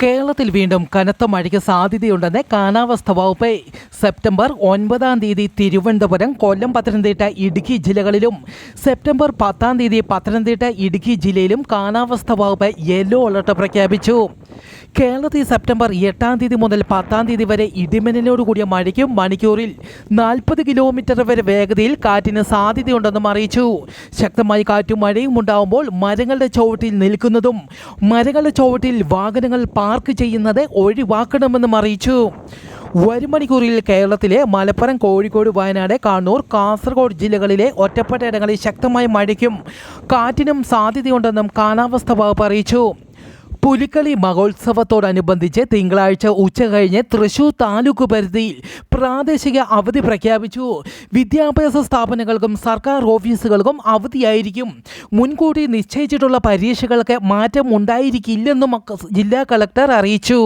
കേരളത്തിൽ വീണ്ടും കനത്ത മഴയ്ക്ക് സാധ്യതയുണ്ടെന്ന് കാലാവസ്ഥ വകുപ്പ് സെപ്റ്റംബർ ഒൻപതാം തീയതി തിരുവനന്തപുരം കൊല്ലം പത്തനംതിട്ട ഇടുക്കി ജില്ലകളിലും സെപ്റ്റംബർ പത്താം തീയതി പത്തനംതിട്ട ഇടുക്കി ജില്ലയിലും കാലാവസ്ഥ വകുപ്പ് യെല്ലോ അലർട്ട് പ്രഖ്യാപിച്ചു. കേരളത്തിൽ സെപ്റ്റംബർ എട്ടാം തീയതി മുതൽ പത്താം തീയതി വരെ ഇടിമിന്നലോട് കൂടിയ മഴയ്ക്കും മണിക്കൂറിൽ നാൽപ്പത് കിലോമീറ്റർ വരെ വേഗതയിൽ കാറ്റിന് സാധ്യതയുണ്ടെന്നും അറിയിച്ചു. ശക്തമായി കാറ്റും മഴയും ഉണ്ടാവുമ്പോൾ മരങ്ങളുടെ ചുവട്ടിൽ നിൽക്കുന്നതും മരങ്ങളുടെ ചുവട്ടിൽ വാഹനങ്ങൾ പാർക്ക് ചെയ്യുന്നത് ഒഴിവാക്കണമെന്നും അറിയിച്ചു. വരും മണിക്കൂറിൽ കേരളത്തിലെ മലപ്പുറം കോഴിക്കോട് വയനാട് കണ്ണൂർ കാസർഗോഡ് ജില്ലകളിലെ ഒറ്റപ്പെട്ട ഇടങ്ങളിൽ ശക്തമായ മഴയ്ക്കും കാറ്റിനും സാധ്യതയുണ്ടെന്നും കാലാവസ്ഥ വകുപ്പ് അറിയിച്ചു. പുലിക്കളി മഹോത്സവത്തോടനുബന്ധിച്ച് തിങ്കളാഴ്ച ഉച്ചകഴിഞ്ഞ് തൃശൂർ താലൂക്ക് പരിധിയിൽ പ്രാദേശിക അവധി പ്രഖ്യാപിച്ചു. വിദ്യാഭ്യാസ സ്ഥാപനങ്ങൾക്കും സർക്കാർ ഓഫീസുകൾക്കും അവധിയായിരിക്കും. മുൻകൂട്ടി നിശ്ചയിച്ചിട്ടുള്ള പരീക്ഷകൾക്ക് മാറ്റം ഉണ്ടായിരിക്കില്ലെന്നും ജില്ലാ കളക്ടർ അറിയിച്ചു.